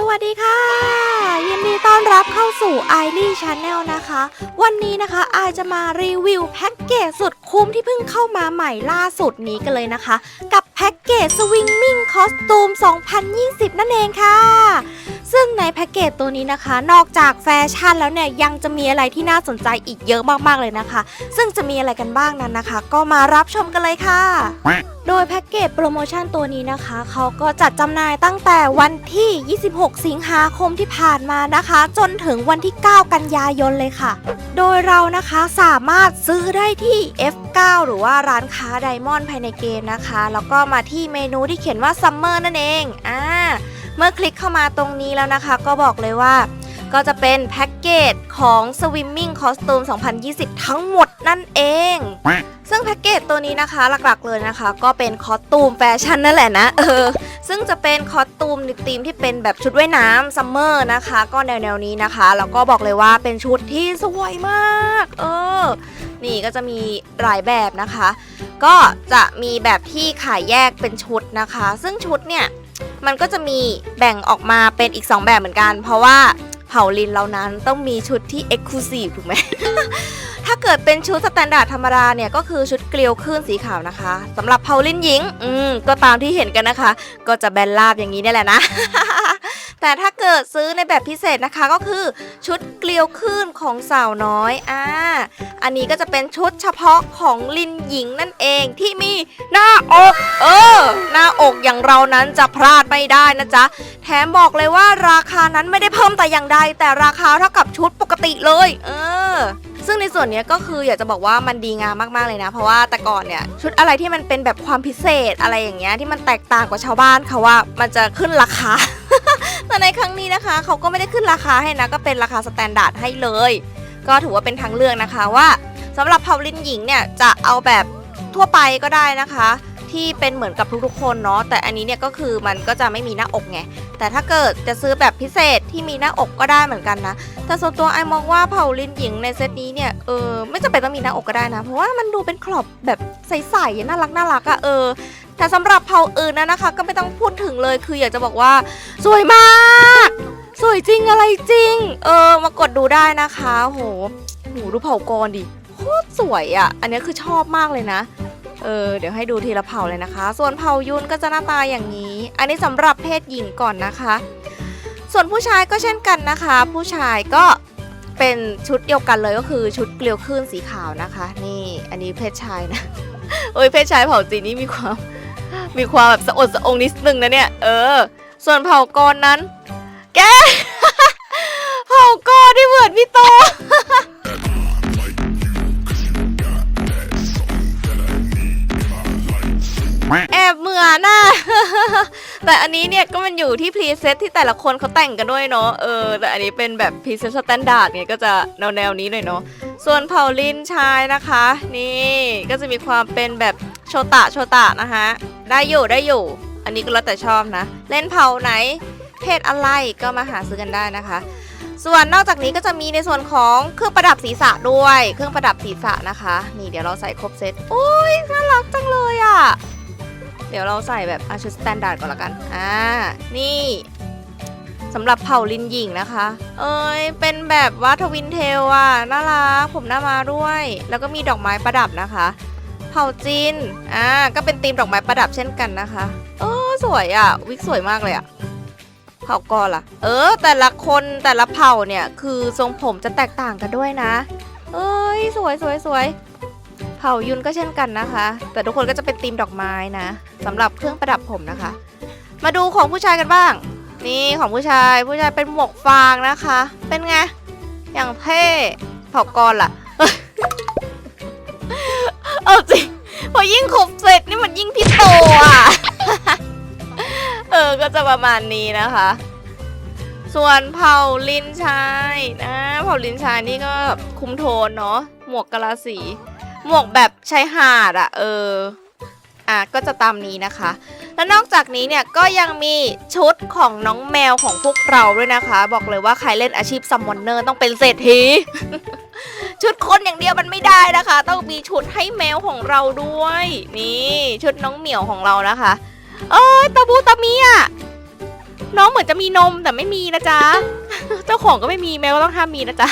สวัสดีค่ะ ยินดีต้อนรับเข้าสู่ i อ y Channel นะคะ วันนี้นะคะอาจะมารีวิวแพ็กเกจสุดคุ้มที่เพิ่งเข้ามาใหม่ล่าสุดนี้กันเลยนะคะ กับแพ็กเกจ Swimming Costume 2020 นั่นเองค่ะ ซึ่งในแพ็กเกจตัวนี้นะคะ นอกจากแฟชั่นแล้วเนี่ย ยังจะมีอะไรที่น่าสนใจอีกเยอะมากๆเลยนะคะ ซึ่งจะมีอะไรกันบ้างนั้นนะคะ ก็มารับชมกันเลยค่ะ โดยแพ็กเกจโปรโมชั่นตัวนี้นะคะ เขาก็จัดจำหน่ายตั้งแต่วันที่ 26 สิงหาคมที่ผ่านมานะคะ จนถึงวันที่ 9 กันยายนเลยค่ะ โดยเรานะคะสามารถซื้อได้ที่ F9 หรือว่าร้านค้าไดมอนด์ภายในเกมนะคะ แล้วก็มาที่เมนูที่เขียนว่า Summer นั่นเอง อ่า เมื่อคลิกเข้ามาตรงนี้แล้วนะคะ ก็บอกเลยว่า ก็จะเป็นแพ็กเกจของ Swimming Costume 2020 ทั้งหมดนั่นเอง ซึ่งแพ็กเกจตัวนี้นะคะหลักๆเลยนะคะ ก็เป็นคอสตูมแฟชั่นนั่นแหละนะเออซึ่งจะเป็นคอสตูมในธีมที่เป็นแบบชุดว่ายน้ำซัมเมอร์นะคะ ก็แนวๆนี้นะคะ แล้วก็บอกเลยว่าเป็นชุดที่สวยมาก เออ นี่ก็จะมีหลายแบบนะคะ ก็จะมีแบบที่ขายแยกเป็นชุดนะคะ ซึ่งชุดเนี่ยมันก็จะมีแบ่งออกมาเป็นอีก 2 แบบเหมือนกัน เพราะว่า เผ่าลินเรานั้นต้องมีชุดที่เอ็กซ์คลูซีฟถูกไหม ถ้าเกิดเป็นชุดสแตนดาร์ดธรรมดาเนี่ยก็คือชุดเกลียวคลื่นสีขาวนะคะสำหรับเผาลินหญิง อืมก็ตามที่เห็นกันนะคะ ก็จะแบนราบอย่างนี้นี่แหละนะ แต่ถ้าเกิดซื้อในแบบพิเศษนะคะก็คือชุดเกลียวคลื่นของสาวน้อยอ่าอันนี้ก็จะเป็นชุดเฉพาะของลินหญิงนั่นเองที่มีหน้าอกเออหน้าอกอย่างเรานั้นจะพลาดไม่ได้นะจ๊ะแถมบอกเลยว่าราคานั้นไม่ได้เพิ่มแต่อย่างใดแต่ราคาเท่ากับชุดปกติเลย เออ ซึ่งในส่วนนี้ก็คืออยากจะบอกว่ามันดีงามมากๆเลยนะ เพราะว่าแต่ก่อนเนี่ยชุดอะไรที่มันเป็นแบบความพิเศษอะไรอย่างเงี้ยที่มันแตกต่างกว่าชาวบ้านเขาว่ามันจะขึ้นราคาแต่ในครั้งนี้นะคะเขาก็ไม่ได้ขึ้นราคาให้นะก็เป็นราคาสแตนดาร์ดให้เลย ก็ถือว่าเป็นทางเลือกนะคะว่าสำหรับเผาลินหญิงเนี่ยจะเอาแบบทั่วไปก็ได้นะคะ ที่เป็นเหมือนกับทุกๆคนเนาะแต่อันนี้เนี่ยก็คือมันก็จะไม่มีหน้าอกไงแต่ถ้าเกิดจะซื้อแบบพิเศษที่มีหน้าอกก็ได้เหมือนกันนะแต่ส่วนตัวไอมองว่าเผาลินหญิงในเซตนี้เนี่ยเออไม่จำเป็นต้องมีหน้าอกก็ได้นะ เพราะว่ามันดูเป็นขอบแบบใสๆน่ารักน่ารักอะเออแต่สำหรับเผาอื่นนะนะคะ ก็ไม่ต้องพูดถึงเลยคืออยากจะบอกว่า สวยมากสวยจริงอะไรจริง เออ มากดดูได้นะคะ โหโหดูเผากรดิ โคตรสวยอะอันนี้คือชอบมากเลยนะ เออเดี๋ยวให้ดูทีละเผ่าเลยนะคะ ส่วนเผ่ายุนก็จะหน้าตาอย่างนี้ อันนี้สำหรับเพศหญิงก่อนนะคะ ส่วนผู้ชายก็เช่นกันนะคะ ผู้ชายก็เป็นชุดเดียวกันเลยก็คือชุดเกลียวคลื่นสีขาวนะคะ นี่อันนี้เพศชายนะโอ้ยเพศชายเผ่าจีนนี่มีความมีความแบบสะอดสะองนิดนึงนะเนี่ยเออ ส่วนเผ่ากรนั้น แก เผ่ากรที่เหมือนพี่โต แอบเหมือนน่ะ แต่อันนี้เนี่ยก็มันอยู่ที่พรีเซตที่แต่ละคนเขาแต่งกันด้วยเนาะ เออ แต่อันนี้เป็นแบบพรีเซตสแตนดาร์ดเนี่ยก็จะแนวแนวนี้หน่อยเนาะ ส่วนเผาลินชายนะคะ นี่ก็จะมีความเป็นแบบโชตะโชตะนะคะได้อยู่ได้อยู่ อันนี้ก็แล้วแต่ชอบนะ เล่นเผาไหน เพศอะไรก็มาหาซื้อกันได้นะคะส่วนนอกจากนี้ก็จะมีในส่วนของเครื่องประดับศีรษะด้วย เครื่องประดับศีรษะนะคะ นี่เดี๋ยวเราใส่ครบเซตโอ้ยน่ารักจังเลยอะ่ะ เดี๋ยวเราใส่แบบอาชุดสแตนดาร์ดก่อนละกัน อ่า นี่สำหรับเผ่าลินหญิงนะคะ เอ้ย เป็นแบบว่าทวินเทลอะน่ารัก ผมหน้ามาด้วย แล้วก็มีดอกไม้ประดับนะคะ เผ่าจีน อ่า ก็เป็นธีมดอกไม้ประดับเช่นกันนะคะ เออ สวยอะวิกสวยมากเลยอะเผ่ากอล่ะ เออ แต่ละคนแต่ละเผ่าเนี่ย คือทรงผมจะแตกต่างกันด้วยนะ เอ้ย สวยสวยสวย เผายุนก็เช่นกันนะคะ แต่ทุกคนก็จะเป็นธีมดอกไม้นะสำหรับเครื่องประดับผมนะคะ มาดูของผู้ชายกันบ้าง นี่ของผู้ชายผู้ชายเป็นหมวกฟางนะคะ เป็นไงอย่างเท่เผากรล่ะเอาจริงพอยิ่งครบเสร็จนี่มันยิ่งพี่โตอะเออก็จะประมาณนี้นะคะ ส่วนเผ่าลินชายนะ เผ่าลินชายนี่ก็คุมโทนเนาะหมวกกะลาสี หมวกแบบชายหาดอะเอออะก็จะตามนี้นะคะ แล้วนอกจากนี้เนี่ยก็ยังมีชุดของน้องแมวของพวกเราด้วยนะคะ บอกเลยว่าใครเล่นอาชีพซัมมอนเนอร์ต้องเป็นเศรษฐี ชุดคนอย่างเดียวมันไม่ได้นะคะ ต้องมีชุดให้แมวของเราด้วย นี่ชุดน้องเหมียวของเรานะคะ เอ้ยตาบูตามีอะน้องเหมือนจะมีนมแต่ไม่มีนะจ๊ะ เจ้าของก็ไม่มีแมวก็ต้องห้ามมีนะจ๊ะ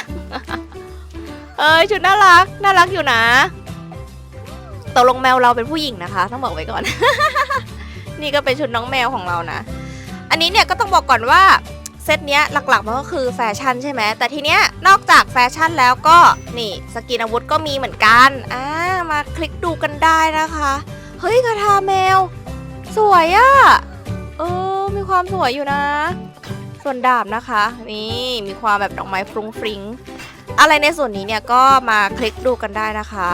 เอ้ยชุดน่ารักน่ารักอยู่นะ ตกลงแมวเราเป็นผู้หญิงนะคะ ต้องบอกไว้ก่อน นี่ก็เป็นชุดน้องแมวของเรานะ อันนี้เนี่ยก็ต้องบอกก่อนว่าเซตเนี้ยหลักๆมันก็คือแฟชั่นใช่ไหมแต่ทีเนี้ยนอกจากแฟชั่นแล้วก็นี่สกินอาวุธก็มีเหมือนกันอ่ามาคลิกดูกันได้นะคะ เฮ้ยกระทาแมว สวยอะเออมีความสวยอยู่นะ ส่วนดาบนะคะ นี่มีความแบบดอกไม้ฟรุ้งฟริ้ง อะไรในส่วนนี้เนี่ยก็มาคลิกดูกันได้นะคะ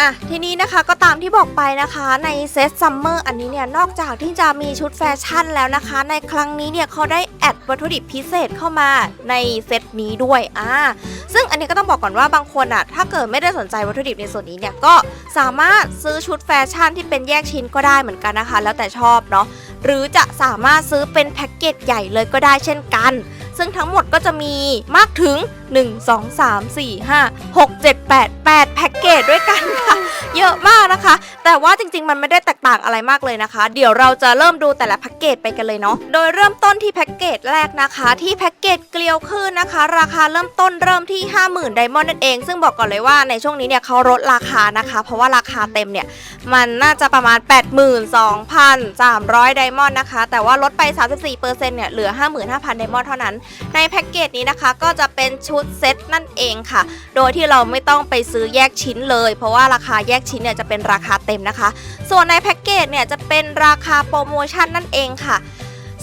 อะทีนี้นะคะก็ตามที่บอกไปนะคะในเซตซัมเมอร์อันนี้เนี่ยนอกจากที่จะมีชุดแฟชั่นแล้วนะคะ ในครั้งนี้เนี่ยเขาได้แอดวัตถุดิบพิเศษเข้ามาในเซตนี้ด้วยอ่าซึ่งอันนี้ก็ต้องบอกก่อนว่าบางคนอะถ้าเกิดไม่ได้สนใจวัตถุดิบในส่วนนี้เนี่ยก็สามารถซื้อชุดแฟชั่นที่เป็นแยกชิ้นก็ได้เหมือนกันนะคะ แล้วแต่ชอบเนาะหรือจะสามารถซื้อเป็นแพ็กเกจใหญ่เลยก็ได้เช่นกัน ซึ่งทั้งหมดก็จะมีมากถึง 1 2 3 4 5 6 7 8 8 แพ็กเกจด้วย เยอะมากนะคะ แต่ว่าจริง ๆ มันไม่ได้แตกต่างอะไรมากเลยนะคะ เดี๋ยวเราจะเริ่มดูแต่ละแพ็กเกจไปกันเลยเนาะ โดยเริ่มต้นที่แพ็กเกจแรกนะคะ ที่แพ็กเกจเกลียวขึ้นนะคะ ราคาเริ่มต้นเริ่มที่ 50,000ไดมอนด์นั่นเอง ซึ่งบอกก่อนเลยว่าในช่วงนี้เนี่ยเขาลดราคานะคะ เพราะว่าราคาเต็มเนี่ยมันน่าจะประมาณ 82,300 ไดมอนด์นะคะ แต่ว่าลดไป 34%เนี่ยเหลือ 55,000 ไดมอนด์เท่านั้น ในแพ็กเกจนี้นะคะก็จะเป็นชุดเซตนั่นเองค่ะ โดยที่เราไม่ต้องไปซื้อแยกชิ้นเลย เพราะว่าราคาแยกชิ้นเนี่ยจะเป็นราคาเต็มนะคะ ส่วนในแพ็กเกจเนี่ยจะเป็นราคาโปรโมชั่นนั่นเองค่ะ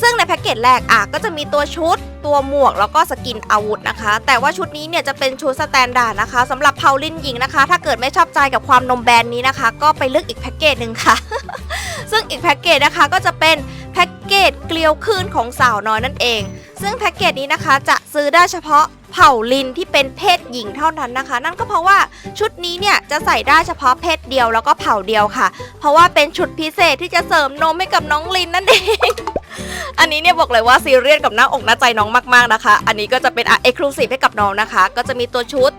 ซึ่งในแพ็กเกจแรกอะก็จะมีตัวชุด ตัวหมวกแล้วก็สกินอาวุธนะคะ แต่ว่าชุดนี้เนี่ยจะเป็นชุดสแตนดาร์ดนะคะสำหรับเผาลินหญิงนะคะ ถ้าเกิดไม่ชอบใจกับความนมแบรนด์นี้นะคะ ก็ไปเลือกอีกแพ็กเกจหนึ่งค่ะ ซึ่งอีกแพ็กเกจนะคะก็จะเป็นแพ็กเกจเกลียวคืนของสาวน้อยนั่นเอง ซึ่งแพ็กเกจนี้นะคะจะซื้อได้เฉพาะเผ่าลินที่เป็นเพศหญิงเท่านั้นนะคะ นั่นก็เพราะว่าชุดนี้เนี่ยจะใส่ได้เฉพาะเพศเดียวแล้วก็เผ่าเดียวค่ะ เพราะว่าเป็นชุดพิเศษที่จะเสริมนมให้กับน้องลินนั่นเอง อันนี้เนี่ยบอกเลยว่าซีเรียสกับหน้าอกหน้าใจน้องมากๆนะคะ อันนี้ก็จะเป็นเอ็กซ์คลูซีฟให้กับน้องนะคะ ก็จะมีตัวชุด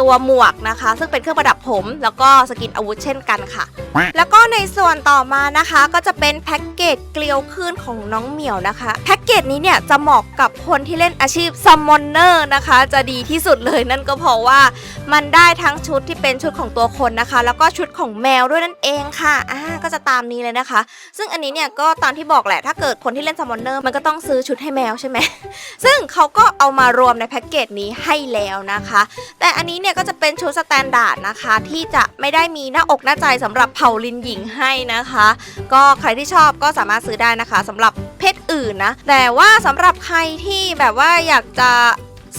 ตัวหมวกนะคะ ซึ่งเป็นเครื่องประดับผม แล้วก็สกินอาวุธเช่นกันค่ะ แล้วก็ในส่วนต่อมานะคะ ก็จะเป็นแพ็กเกจเกลียวคลื่นของน้องเหมียวนะคะ แพ็กเกจนี้เนี่ยจะเหมาะกับคนที่เล่นอาชีพซัมมอนเนอร์นะคะ จะดีที่สุดเลยนั่นก็เพราะว่ามันได้ทั้งชุดที่เป็นชุดของตัวคนนะคะ แล้วก็ชุดของแมวด้วยนั่นเองค่ะอ่าก็จะตามนี้เลยนะคะ ซึ่งอันนี้เนี่ยก็ตามที่บอกแหละถ้าเกิดคนที่เล่นซัมมอนเนอร์มันก็ต้องซื้อชุดให้แมวใช่ไหม ซึ่งเขาก็เอามารวมในแพ็กเกจนี้ให้แล้วนะคะ แต่อันนี้เนี่ยก็จะเป็นชุดสแตนดาร์ดนะคะ ที่จะไม่ได้มีหน้าอกหน้าใจสำหรับเผ่าลินหญิงให้นะคะ ก็ใครที่ชอบก็สามารถซื้อได้นะคะสำหรับเพศอื่นนะ แต่ว่าสำหรับใครที่แบบว่าอยากจะ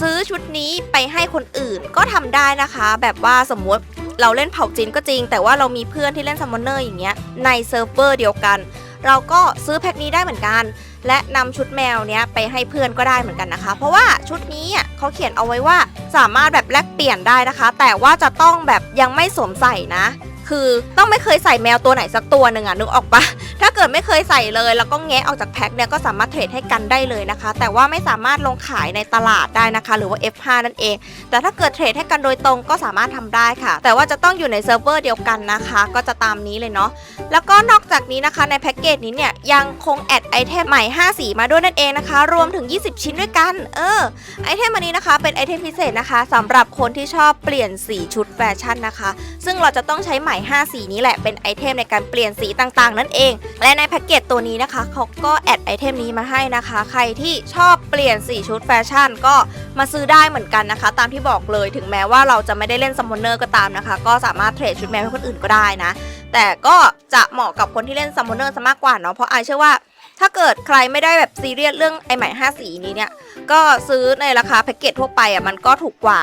ซื้อชุดนี้ไปให้คนอื่นก็ทำได้นะคะ แบบว่าสมมติเราเล่นเผ่าจีนก็จริง แต่ว่าเรามีเพื่อนที่เล่นซัมมอนเนอร์อย่างเงี้ยในเซิร์ฟเวอร์เดียวกัน เราก็ซื้อแพ็คนี้ได้เหมือนกัน และนำชุดแมวเนี้ยไปให้เพื่อนก็ได้เหมือนกันนะคะ เพราะว่าชุดนี้เขาเขียนเอาไว้ว่าสามารถแบบแลกเปลี่ยนได้นะคะ แต่ว่าจะต้องแบบยังไม่สวมใส่นะ คือต้องไม่เคยใส่แมวตัวไหนสักตัวหนึ่งอะนึกออกปะถ้าเกิดไม่เคยใส่เลย แล้วก็แงะออกจากแพ็คเนี่ยก็สามารถเทรดให้กันได้เลยนะคะ แต่ว่าไม่สามารถลงขายในตลาดได้นะคะ หรือว่า F5 นั่นเอง แต่ถ้าเกิดเทรดให้กันโดยตรงก็สามารถทำได้ค่ะ แต่ว่าจะต้องอยู่ในเซิร์ฟเวอร์เดียวกันนะคะ ก็จะตามนี้เลยเนาะแล้วก็นอกจากนี้นะคะในแพ็กเกจนี้เนี่ยยังคงแอดไอเทมใหม่ 5 สีมาด้วยนั่นเองนะคะ รวมถึง 20 ชิ้นด้วยกัน เออไอเทมอันนี้นะคะเป็นไอเทมพิเศษนะคะสำหรับคนที่ชอบเปลี่ยนสีชุดแฟชั่นนะคะ ซึ่งเราจะต้องใช้ไหม5สีนี้แหละเป็นไอเทมในการเปลี่ยนสีต่างๆ นั่นเอง และในแพ็กเกจตัวนี้นะคะเขาก็แอดไอเทมนี้มาให้นะคะ ใครที่ชอบเปลี่ยนสีชุดแฟชั่นก็มาซื้อได้เหมือนกันนะคะ ตามที่บอกเลยถึงแม้ว่าเราจะไม่ได้เล่นซัมมอนเนอร์ก็ตามนะคะ ก็สามารถเทรดชุดแมวให้คนอื่นก็ได้นะ แต่ก็จะเหมาะกับคนที่เล่นซัมมอนเนอร์ซะมากกว่าเนาะเพราะไอเชื่อว่าถ้าเกิดใครไม่ได้แบบซีเรียสเรื่องไอใหม่5สีนี้เนี่ย ก็ซื้อในราคาแพ็กเกจทั่วไปอะมันก็ถูกกว่า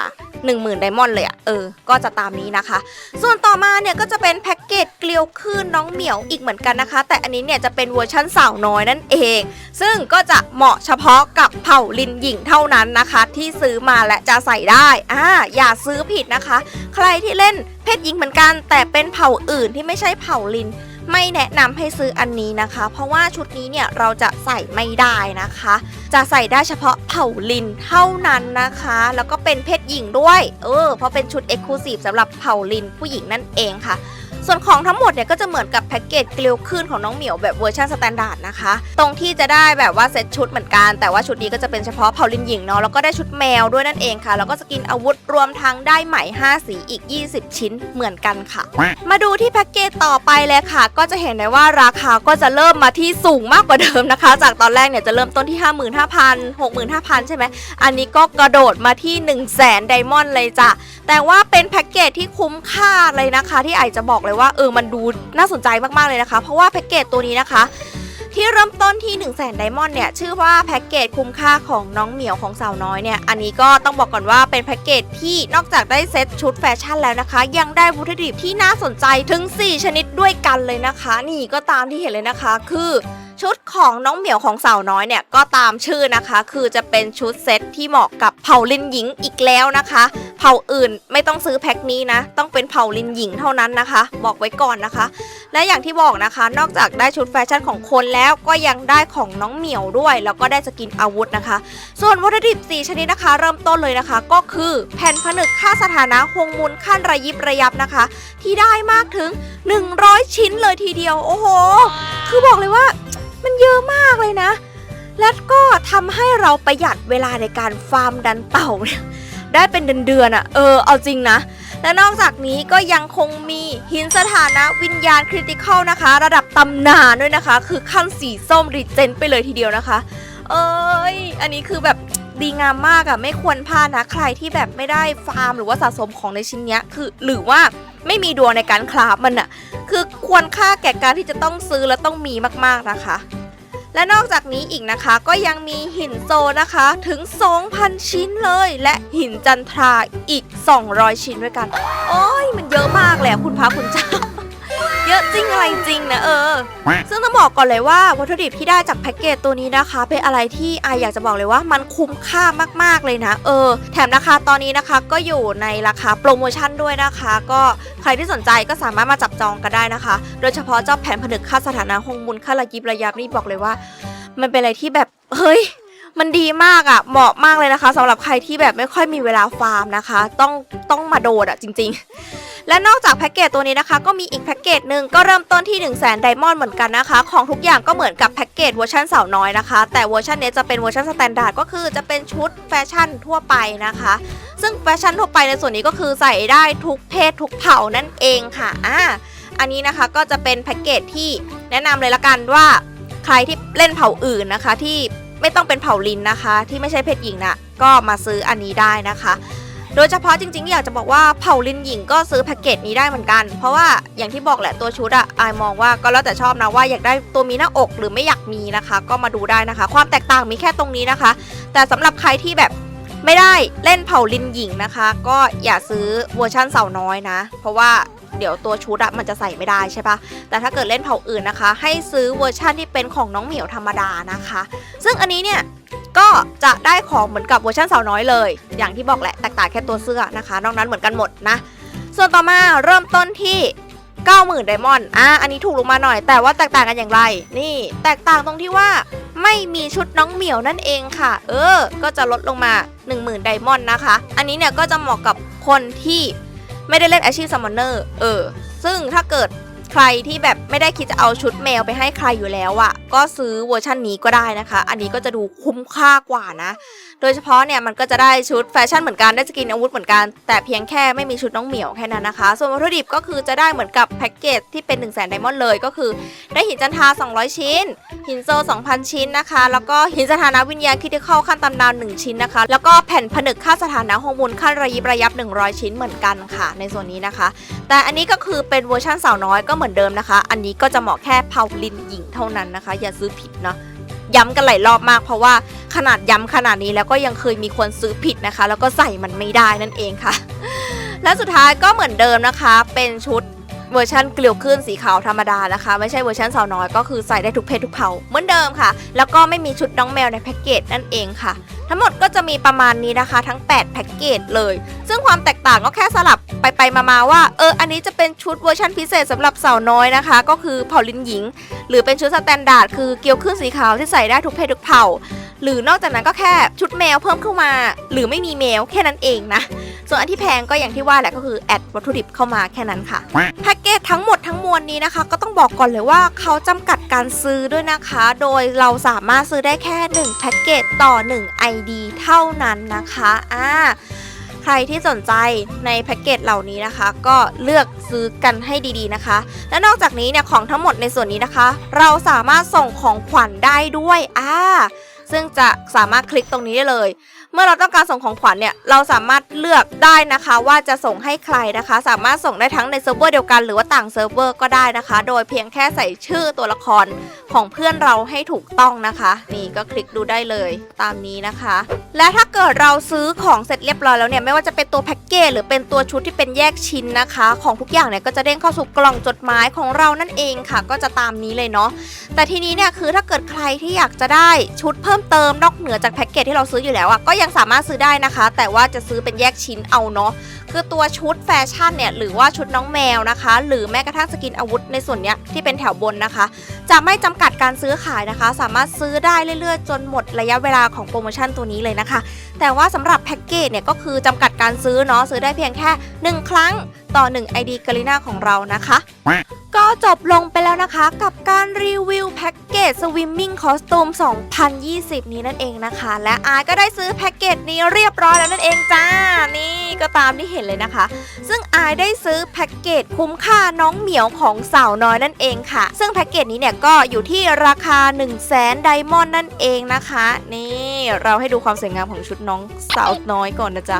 10,000ไดมอนด์เลยอะเออ ก็จะตามนี้นะคะ ส่วนต่อมาเนี่ยก็จะเป็นแพ็กเกจเกลียวคลื่นน้องเหมียวอีกเหมือนกันนะคะ แต่อันนี้เนี่ยจะเป็นเวอร์ชั่นสาวน้อยนั่นเอง ซึ่งก็จะเหมาะเฉพาะกับเผ่าลินหญิงเท่านั้นนะคะ ที่ซื้อมาและจะใส่ได้อ่าอย่าซื้อผิดนะคะ ใครที่เล่นเพศหญิงเหมือนกัน แต่เป็นเผ่าอื่นที่ไม่ใช่เผ่าลิน ไม่แนะนำให้ซื้ออันนี้นะคะ เพราะว่าชุดนี้เนี่ยเราจะใส่ไม่ได้นะคะ จะใส่ได้เฉพาะเผ่าลินเท่านั้นนะคะ แล้วก็เป็นเพศหญิงด้วย เออ เพราะเป็นชุดเอ็กซ์คลูซีฟสำหรับเผ่าลินผู้หญิงนั่นเองค่ะ ส่วนของทั้งหมดเนี่ยก็จะเหมือนกับแพ็กเกจเกลียวขึ้นของน้องเหมียวแบบเวอร์ชันสแตนดาร์ดนะคะ ตรงที่จะได้แบบว่าเซตชุดเหมือนกัน แต่ว่าชุดนี้ก็จะเป็นเฉพาะเผ่าลินหญิงเนาะแล้วก็ได้ชุดแมวด้วยนั่นเองค่ะ แล้วก็สกินอาวุธรวมทั้งได้ไหม 5 สีอีก 20 ชิ้นเหมือนกันค่ะ มาดูที่แพ็กเกจต่อไปเลยค่ะ ก็จะเห็นได้ว่าราคาก็จะเริ่มมาที่สูงมากกว่าเดิมนะคะ จากตอนแรกเนี่ยจะเริ่มต้นที่ 55,000 65,000 ใช่ไหมอันนี้ก็กระโดดมาที่ 1 0 0 0 0แสนไดมอนด์เลยจ้ะแต่ว่าเป็นแพ็กเกจที่คุ้มค่าเลยนะคะ ที่ไอจะบอกเลยว่าเออมันดูน่าสนใจมากๆเลยนะคะ เพราะว่าแพ็กเกจตัวนี้นะคะ ที่เริ่มต้นที่1 0 0 0 0แสนไดมอนด์เนี่ยชื่อว่าแพ็กเกจคุ้มค่าของน้องเหมียวของสาวน้อยเนี่ยอันนี้ก็ต้องบอกก่อนว่าเป็นแพ็กเกจที่นอกจากได้เซ็ตชุดแฟชั่นแล้วนะคะ ยังได้วัตถุดิบที่น่าสนใจถึง 4 ชนิดด้วยกันเลยนะคะ นี่ก็ตามที่เห็นเลยนะคะคือ ชุดของน้องเหมียวของสาวน้อยเนี่ยก็ตามชื่อนะคะ คือจะเป็นชุดเซตที่เหมาะกับเผ่าลินหญิงอีกแล้วนะคะ เผ่าอื่นไม่ต้องซื้อแพ็คนี้นะ ต้องเป็นเผ่าลินหญิงเท่านั้นนะคะ บอกไว้ก่อนนะคะ และอย่างที่บอกนะคะ นอกจากได้ชุดแฟชั่นของคนแล้วก็ยังได้ของน้องเหมียวด้วย แล้วก็ได้สกินอาวุธนะคะ ส่วนวัตถุดิบ4ชนิดนะคะ เริ่มต้นเลยนะคะ ก็คือแผ่นผนึกค่าสถานะฮงมูลขั้นระยิบระยับนะคะ ที่ได้มากถึง 100 ชิ้นเลยทีเดียวโอ้โห คือบอกเลยว่า มันเยอะมากเลยนะ และก็ทำให้เราประหยัดเวลาในการฟาร์มดันเต่าเนี่ยได้เป็นเดือนๆอะ่ะ เออ เอาจริงนะ และนอกจากนี้ก็ยังคงมีหินสถานะวิญญาณคริติคอลนะคะ ระดับตำนานด้วยนะคะ คือขั้นสีส้มรีเจนไปเลยทีเดียวนะคะ เอ้ย อันนี้คือแบบดีงามมากอะ่ะ ไม่ควรพลาดนะ ใครที่แบบไม่ได้ฟาร์มหรือว่าสะสมของในชิ้นเนี้ย คือหรือว่า ไม่มีดวงในการคราฟมันอะคือควรค่าแก่การที่จะต้องซื้อและต้องมีมากๆนะคะ และนอกจากนี้อีกนะคะก็ยังมีหินโซนะคะถึง 2,000 ชิ้นเลย และหินจันทราอีก 200 ชิ้นด้วยกัน โอ้ยมันเยอะมากแหละคุณพระคุณเจ้า ยอะจริงอะไรจริงนะเออ ซึ่งต้องบอกก่อนเลยว่าวัตถุดิบที่ได้จากแพ็กเกจตัวนี้นะคะ เป็นอะไรที่อายอยากจะบอกเลยว่ามันคุ้มค่ามากๆเลยนะเออ แถมราคาตอนนี้นะคะก็อยู่ในราคาโปรโมชั่นด้วยนะคะ ก็ใครที่สนใจก็สามารถมาจับจองกันได้นะคะ โดยเฉพาะเจ้าแผนผนึกค่าสถานะฮงมุนค่าระยิบระยับนี่บอกเลยว่า มันเป็นอะไรที่แบบเฮ้ยมันดีมากอะ่ะ เหมาะมากเลยนะคะสำหรับใครที่แบบไม่ค่อยมีเวลาฟาร์มนะคะ ต้องต้องมาโดดอะ่ะจริง ๆ และนอกจากแพ็กเกจตัวนี้นะคะ ก็มีอีกแพ็กเกจหนึ่งก็เริ่มต้นที่ 1 0 0 0 0แสนไดมอนด์เหมือนกันนะคะ ของทุกอย่างก็เหมือนกับแพ็กเกจเวอร์ชันสาวน้อยนะคะ แต่เวอร์ชันนี้จะเป็นเวอร์ชันสแตนดาร์ดก็คือจะเป็นชุดแฟชั่นทั่วไปนะคะ ซึ่งแฟชั่นทั่วไปในส่วนนี้ก็คือใส่ได้ทุกเพศทุกเผ่านั่นเองค่ะอ่าอันนี้นะคะก็จะเป็นแพ็กเกจที่แนะนำเลยละกันว่าใครที่เล่นเผ่าอื่นนะคะที่ไม่ต้องเป็นเผ่าลินนะคะ ที่ไม่ใช่เพศหญิงนะก็มาซื้ออันนี้ได้นะคะ โดยเฉพาะจริงๆ อยากจะบอกว่าเผ่าลินหญิงก็ซื้อแพ็กเกจนี้ได้เหมือนกัน เพราะว่าอย่างที่บอกแหละตัวชุดอะไอมองว่าก็แล้วแต่ชอบนะว่าอยากได้ตัวมีหน้าอกหรือไม่อยากมีนะคะ ก็มาดูได้นะคะ ความแตกต่างมีแค่ตรงนี้นะคะ แต่สำหรับใครที่แบบไม่ได้เล่นเผ่าลินหญิงนะคะ ก็อย่าซื้อเวอร์ชั่นสาน้อยนะ เพราะว่า เดี๋ยวตัวชุดอะมันจะใส่ไม่ได้ใช่ปะแต่ถ้าเกิดเล่นเผ่าอื่นนะคะ ให้ซื้อเวอร์ชั่นที่เป็นของน้องเหมียวธรรมดานะคะ ซึ่งอันนี้เนี่ยก็จะได้ของเหมือนกับเวอร์ชันสาวน้อยเลย อย่างที่บอกแหละแตกต่างแค่ตัวเสื้อนะคะ นอกนั้นเหมือนกันหมดนะส่วนต่อมาเริ่มต้นที่90,000ไดมอนด์อะอันนี้ถูกลงมาหน่อย แต่ว่าแตกต่างกันอย่างไร นี่แตกต่างตรงที่ว่าไม่มีชุดน้องเหมียวนั่นเองค่ะ เออ ก็จะลดลงมา 10,000ไดมอนด์นะคะ อันนี้เนี่ยก็จะเหมาะกับคนที่ ไม่ได้เล่นอาชีพซัมมอนเนอร์เออ ซึ่งถ้าเกิด ใครที่แบบไม่ได้คิดจะเอาชุดแมวไปให้ใครอยู่แล้วอะ่ะ ก็ซื้อเวอร์ชันนี้ก็ได้นะคะ อันนี้ก็จะดูคุ้มค่ากว่านะ โดยเฉพาะเนี่ยมันก็จะได้ชุดแฟชั่นเหมือนกันได้สกินอาวุธเหมือนกัน แต่เพียงแค่ไม่มีชุดน้องเหมียวแค่นั้นนะคะ ส่วนวัตถุดิบก็คือจะได้เหมือนกับแพ็กเกจที่เป็น1 0 0 0 0แสนไดมอนด์เลยก็คือ ได้หินจันทรา200 ชิ้น หินโซ 2,000 ชิ้นนะคะ แล้วก็หินสถานะวิญญาณคิดเข้าขั้นตำนาน1ชิ้นนะคะ แล้วก็แผ่นผนึกค่าสถานะฮอร์โมนขั้นระยิบระยับ 100 ชิ้นเหมือนกันค่ะ ในส่วนนี้นะคะ แต่อันนี้ก็คือเป็นเวอร์ชันสาวน้อยก็เเหมือนเดิมนะคะ อันนี้ก็จะเหมาะแค่เผาลินหญิงเท่านั้นนะคะ อย่าซื้อผิดเนาะย้ำกันหลายรอบมากเพราะว่าขนาดย้ำขนาดนี้แล้วก็ยังเคยมีคนซื้อผิดนะคะ แล้วก็ใส่มันไม่ได้นั่นเองค่ะ และสุดท้ายก็เหมือนเดิมนะคะ เป็นชุด เวอร์ชันเกลียวขึ้นสีขาวธรรมดานะคะ ไม่ใช่เวอร์ชันสาวน้อยก็คือใส่ได้ทุกเพศทุกเผ่าเหมือนเดิมค่ะ แล้วก็ไม่มีชุดน้องแมวในแพ็กเกจนั่นเองค่ะ ทั้งหมดก็จะมีประมาณนี้นะคะ ทั้ง 8 แพ็กเกจเลย ซึ่งความแตกต่างก็แค่สลับไปไปๆมาๆว่าเอออันนี้จะเป็นชุดเวอร์ชันพิเศษสำหรับสาวน้อยนะคะ ก็คือเผ่าลินหญิง หรือเป็นชุดสแตนดาร์ดคือเกลียวขึ้นสีขาวที่ใส่ได้ทุกเพศทุกเผ่าหรือนอกจากนั้นก็แค่ชุดแมวเพิ่มเข้ามา หรือไม่มีแมวแค่นั้นเองนะ ส่วนอันที่แพงก็อย่างที่ว่าแหละก็คือแอดวัตถุดิบเข้ามาแค่นั้นค่ะแพ็กเกเกจทั้งหมดทั้งมวลนี้นะคะ ก็ต้องบอกก่อนเลยว่าเขาจำกัดการซื้อด้วยนะคะ โดยเราสามารถซื้อได้แค่ 1 แพ็กเกจต่อ 1 ID เท่านั้นนะคะอ่าใครที่สนใจในแพ็กเกจเหล่านี้นะคะ ก็เลือกซื้อกันให้ดีๆนะคะ และนอกจากนี้เนี่ยของทั้งหมดในส่วนนี้นะคะ เราสามารถส่งของขวัญได้ด้วยอ่าซึ่งจะสามารถคลิกตรงนี้ได้เลย เมื่อเราต้องการส่งของขวัญเนี่ยเราสามารถเลือกได้นะคะว่าจะส่งให้ใครนะคะ สามารถส่งได้ทั้งในเซิร์ฟเวอร์เดียวกันหรือว่าต่างเซิร์ฟเวอร์ก็ได้นะคะ โดยเพียงแค่ใส่ชื่อตัวละครของเพื่อนเราให้ถูกต้องนะคะ นี่ก็คลิกดูได้เลยตามนี้นะคะ และถ้าเกิดเราซื้อของเสร็จเรียบร้อยแล้วเนี่ยไม่ว่าจะเป็นตัวแพ็กเกจหรือเป็นตัวชุดที่เป็นแยกชิ้นนะคะ ของทุกอย่างเนี่ยก็จะเด้งเข้าสู่กล่องจดหมายของเรานั่นเองค่ะ ก็จะตามนี้เลยเนาะแต่ทีนี้เนี่ยคือถ้าเกิดใครที่อยากจะได้ชุดเพิ่มเติมนอกเหนือจากแพ็กเกจที่เราซื้ออยู่แล้วอะก็ยังสามารถซื้อได้นะคะ แต่ว่าจะซื้อเป็นแยกชิ้นเอาเนาะ คือตัวชุดแฟชั่นเนี่ยหรือว่าชุดน้องแมวนะคะ หรือแม้กระทั่งสกินอาวุธในส่วนเนี้ยที่เป็นแถวบนนะคะ จะไม่จำกัดการซื้อขายนะคะ สามารถซื้อได้เรื่อยๆ จนหมดระยะเวลาของโปรโมชั่นตัวนี้เลยนะคะ แต่ว่าสำหรับแพ็กเกจเนี่ยก็คือจำกัดการซื้อเนาะซื้อได้เพียงแค่ 1 ครั้งต่อ 1 ID กาลิน่าของเรานะคะ ก็จบลงไปแล้วนะคะ กับการรีวิวแพ็กเกจ Swimming Costume 2020 นี้นั่นเองนะคะ และอายก็ได้ซื้อแพ็กเกจนี้เรียบร้อยแล้วนั่นเองจ้า นี่ก็ตามที่เห็นเลยนะคะ ซึ่งอายได้ซื้อแพ็กเกจคุ้มค่าน้องเหมียวของสาวน้อยนั่นเองค่ะ ซึ่งแพ็กเกจนี้เนี่ยก็อยู่ที่ราคา 1 0 0 0 0แสนไดมอนด์นั่นเองนะคะ นี่เราให้ดูความสวยงามของชุดน้องสาวน้อยก่อนนะจ๊ะ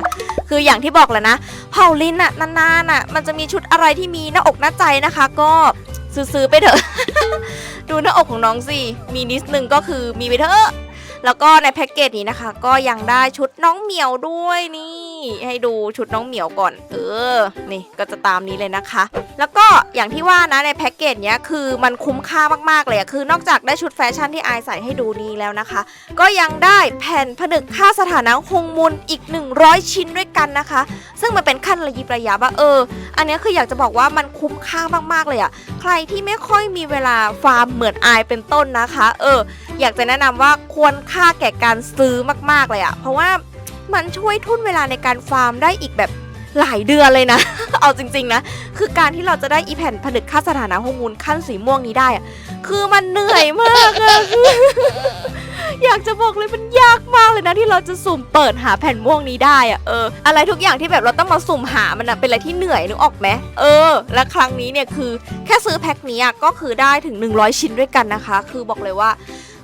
คืออย่างที่บอกแหละนะเผาลินอะนานๆอะมันจะมีชุดอะไรที่มีหน้าอกหน้าใจนะคะ ก็ซื้อๆไปเถอะ ดูหน้าอกของน้องสิ มีนิดนึงก็คือมีไปเถอะ แล้วก็ในแพ็กเกจนี้นะคะ ก็ยังได้ชุดน้องเหมียวด้วยนี่ ให้ดูชุดน้องเหมียวก่อน เออ นี่ก็จะตามนี้เลยนะคะ แล้วก็อย่างที่ว่านะในแพ็กเกจเนี้ยคือมันคุ้มค่ามากๆเลยคือนอกจากได้ชุดแฟชั่นที่อายใส่ให้ดูนี้แล้วนะคะ ก็ยังได้แผ่นผนึกค่าสถานะฮงมุนอีก 100 ชิ้นด้วยกันนะคะ ซึ่งมันเป็นขั้นระยิบระยับว่าเออ อันนี้คืออยากจะบอกว่ามันคุ้มค่ามากๆเลยอะใครที่ไม่ค่อยมีเวลาฟาร์มเหมือนอายเป็นต้นนะคะ เออ อยากจะแนะนำว่าควรค่าแก่การซื้อมากๆเลยอะเพราะว่ามันช่วยทุ่นเวลาในการฟาร์มได้อีกแบบหลายเดือนเลยนะ เอาจริงๆนะ คือการที่เราจะได้อีแผ่นผนึกค่าสถานะฮงมูลขั้นสีม่วงนี้ได้อะคือมันเหนื่อยมากอะอยากจะบอกเลยมันยากมากเลยนะที่เราจะสุ่มเปิดหาแผ่นม่วงนี้ได้อะเอออะไรทุกอย่างที่แบบเราต้องมาสุ่มหามันอะเป็นอะไรที่เหนื่อยนึกออกไหมเออ และครั้งนี้เนี่ยคือแค่ซื้อแพ็คนี้อะก็คือได้ถึง 100 ชิ้นด้วยกันนะคะ คือบอกเลยว่า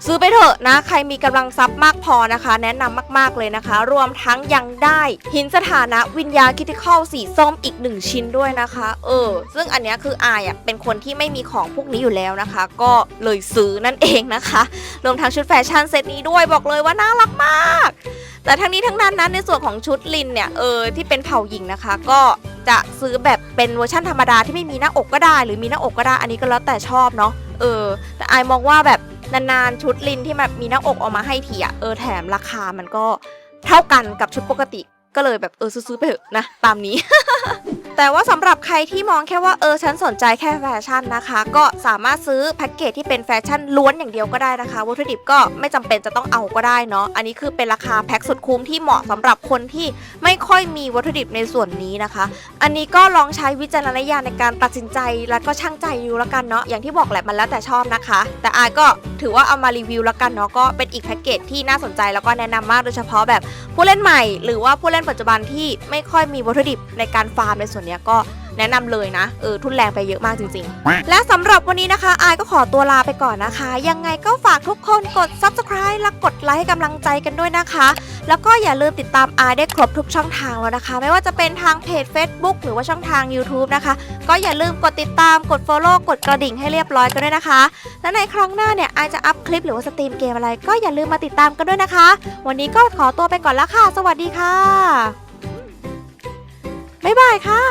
ซื้อไปเถอะนะ ใครมีกำลังทรัพย์มากพอนะคะ แนะนำมากๆเลยนะคะ รวมทั้งยังได้หินสถานะวิญญาคิติคอลสีส้มอีก 1 ชิ้นด้วยนะคะ เออ ซึ่งอันนี้คืออายอะเป็นคนที่ไม่มีของพวกนี้อยู่แล้วนะคะ ก็เลยซื้อนั่นเองนะคะ รวมทั้งชุดแฟชั่นเซตนี้ด้วยบอกเลยว่าน่ารักมาก แต่ทั้งนี้ทั้งนั้นนะในส่วนของชุดลินเนี่ยเออที่เป็นเผ่าหญิงนะคะ ก็จะซื้อแบบเป็นเวอร์ชันธรรมดาที่ไม่มีหน้าอกก็ได้ หรือมีหน้าอกก็ได้อันนี้ก็แล้วแต่ชอบเนาะเออ แต่อายมองว่าแบบ นานๆชุดลินที่แบบมีหน้าอกออกมาให้ทีอะเออแถมราคามันก็เท่ากันกับชุดปกติก็เลยแบบเออซื้อๆไปเถอะนะตามนี้ แต่ว่าสำหรับใครที่มองแค่ว่าเออฉันสนใจแค่แฟชั่นนะคะ ก็สามารถซื้อแพ็กเกจที่เป็นแฟชั่นล้วนอย่างเดียวก็ได้นะคะวัตถุดิบก็ไม่จำเป็นจะต้องเอาก็ได้เนาะอันนี้คือเป็นราคาแพ็คสุดคุ้มที่เหมาะสำหรับคนที่ไม่ค่อยมีวัตถุดิบในส่วนนี้นะคะ อันนี้ก็ลองใช้วิจารณญาณในการตัดสินใจแล้วก็ช่างใจดูแล้วกันเนาะอย่างที่บอกแหละมันแล้วแต่ชอบนะคะ แต่อายก็ถือว่าเอามารีวิวแล้วกันเนาะก็เป็นอีกแพ็กเกจที่น่าสนใจแล้วก็แนะนำมากโดยเฉพาะแบบผู้เล่นใหม่ หรือว่าผู้เล่นปัจจุบันที่ไม่ค่อยมีวัตถุดิบในการฟาร์มในส่วนเนี้ยก็แนะนำเลยนะเออทุนแรงไปเยอะมากจริง ๆ และสำหรับวันนี้นะคะอายก็ขอตัวลาไปก่อนนะคะ ยังไงก็ฝากทุกคนกด subscribe และกดไลค์ให้กำลังใจกันด้วยนะคะ แล้วก็อย่าลืมติดตามอายได้ครบทุกช่องทางแล้วนะคะ ไม่ว่าจะเป็นทางเพจ Facebook หรือว่าช่องทาง YouTube นะคะ ก็อย่าลืมกดติดตามกด Follow กดกระดิ่งให้เรียบร้อยกันด้วยนะคะ และในครั้งหน้าเนี่ยอายจะอัพคลิปหรือว่าสตรีมเกมอะไร ก็อย่าลืมมาติดตามกันด้วยนะคะ วันนี้ก็ขอตัวไปก่อนแล้วค่ะ สวัสดีค่ะ บ๊ายบายค่ะ